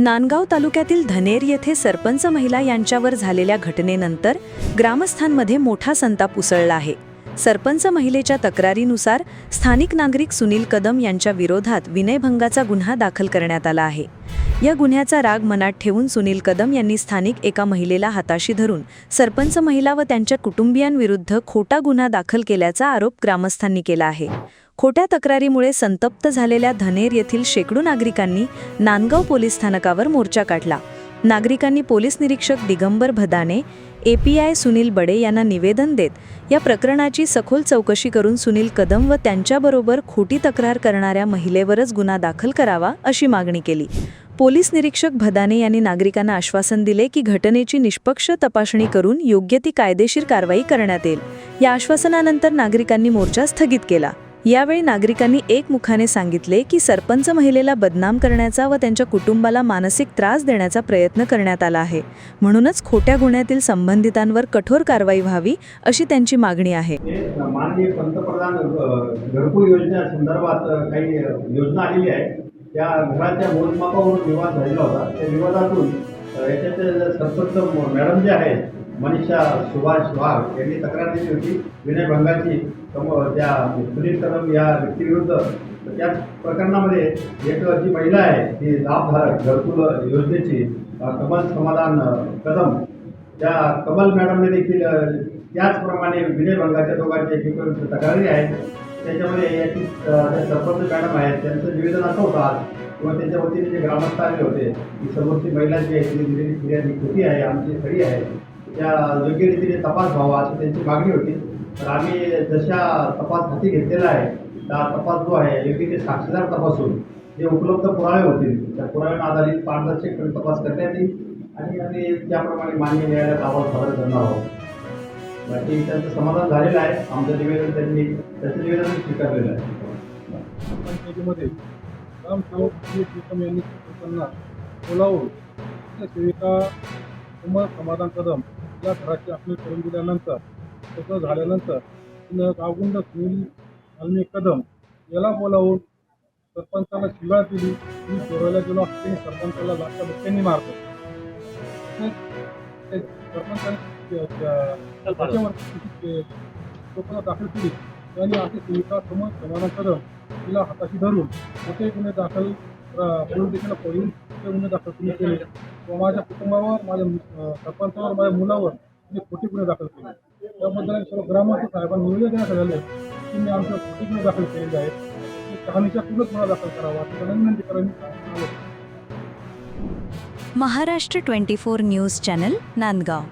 नांदगाव तालुक्यातील धनेर येथे सरपंच महिला यांच्यावर झालेल्या घटनेनंतर ग्रामस्थांमध्ये मोठा संताप उसळला आहे. सरपंच महिलेच्या तक्रारीनुसार स्थानिक नागरिक सुनील कदम यांच्या विरोधात विनयभंगाचा गुन्हा दाखल करण्यात आला आहे. या गुन्ह्याचा राग मनात ठेवून सुनील कदम यांनी स्थानिक एका महिलेला हाताशी धरून सरपंच महिला व त्यांच्या कुटुंबियांविरुद्ध खोटा गुन्हा दाखल केल्याचा आरोप ग्रामस्थांनी केला आहे. खोट्या तक्रारीमुळे संतप्त झालेल्या धनेर येथील शेकडो नागरिकांनी नांदगाव पोलीस स्थानकावर मोर्चा काढला. नागरिकांनी पोलीस निरीक्षक दिगंबर भदाने एपीआय सुनील बडे यांना निवेदन देत या प्रकरणाची सखोल चौकशी करून सुनील कदम व त्यांच्याबरोबर खोटी तक्रार करणाऱ्या महिलेवरच गुन्हा दाखल करावा अशी मागणी केली. पोलीस निरीक्षक भदाने यांनी नागरिकांना आश्वासन दिले की घटनेची निष्पक्ष तपासणी करून योग्य ती कायदेशीर कारवाई करण्यात येईल. या आश्वासनानंतर नागरिकांनी मोर्चा स्थगित केला. यावेळी नागरिकांनी एकमुखाने सांगितले की सरपंच महिलेला बदनाम करण्याचा व त्यांच्या कुटुंबाला मानसिक त्रास देण्याचा प्रयत्न करण्यात आला आहे. म्हणूनच खोट्या गुन्ह्यातील संबंधितांवर कठोर कारवाई व्हावी अशी त्यांची मागणी आहे. माननीय पंतप्रधान घरकुल योजनेसंदर्भात काही योजना आलेली आहे. त्या घराच्या मोजमापावरून विवाद झालेला होता. त्या विवादातून याच्याचे सरपंच मॅडम जे आहेत मनीषा सुभाष वाघ यांनी तक्रार दिली होती. विनयभंगाची सम त्या सुनील कदम या व्यक्तीविरुद्ध. त्या प्रकरणामध्ये एक जी महिला आहे ती लाभधारक घरकुल योजनेची कमल समाधान कदम. त्या कमल मॅडमने देखील त्याचप्रमाणे विनयभंगाच्या दोघांच्या एकीकडून तक्रारी आहेत. त्याच्यामध्ये याची सरपंच मॅडम आहेत त्यांचं निवेदन असं होतं आज किंवा त्यांच्या वतीने जे ग्रामस्थ आले होते की समोरची महिला जी आहे तिने दिलेली फिर्याद ही खोटी आहे आमची खरी आहे त्या योग्य रीतीने तपास व्हावा अशी त्यांची मागणी होती. तर आम्ही जशा तपास हाती घेतलेला आहे त्या तपास जो आहे योग्य ते साक्षीदार तपासून जे उपलब्ध पुरावे होतील त्या पुराव्यांना आधारित पारदर्शकपणे तपास करण्यात येईल. आणि आम्ही त्याप्रमाणे मान्य न्यायालयात आवाज सादर करणार आहोत. बाकी त्यांचं समाधान झालेलं आहे. आमचं निवेदन त्यांनी त्याचं निवेदन स्वीकारलेलं आहे. पंचायतीमध्ये यांनी बोलावून सेविका कुमार समाधान कदम या घराची आखणी करून दिल्यानंतर तसं झाल्यानंतर गावगुंड सुनील वाल्मी कदम याला बोलावून सरपंचाला शिवाय दिली. मी चोरायला गेलो असते सरपंचाला लाथा धक्क्यांनी मारतो ते त्याच्यावर दाखल केली त्यांनी अशी सेविका समज समाधान तिला हाताशी धरून असे गुन्हे दाखल पोलीस स्टेशनला पोलीस ते गुन्हे दाखल तुम्ही केले माझ्या कुटुंबावर माझ्या सरपंचावर माझ्या मुलावर मी खोटे गुन्हे दाखल केले त्याबद्दल सर्व ग्रामस्थ साहेबांना निवेदन देण्यात आलेलं आहे की मी आमच्या खोटे गुन्हे दाखल केलेले आहेत. कहाणीच्या पुढंच मला दाखल करावा. अशी विनंती करावी Maharashtra twenty four news channel Nandgaon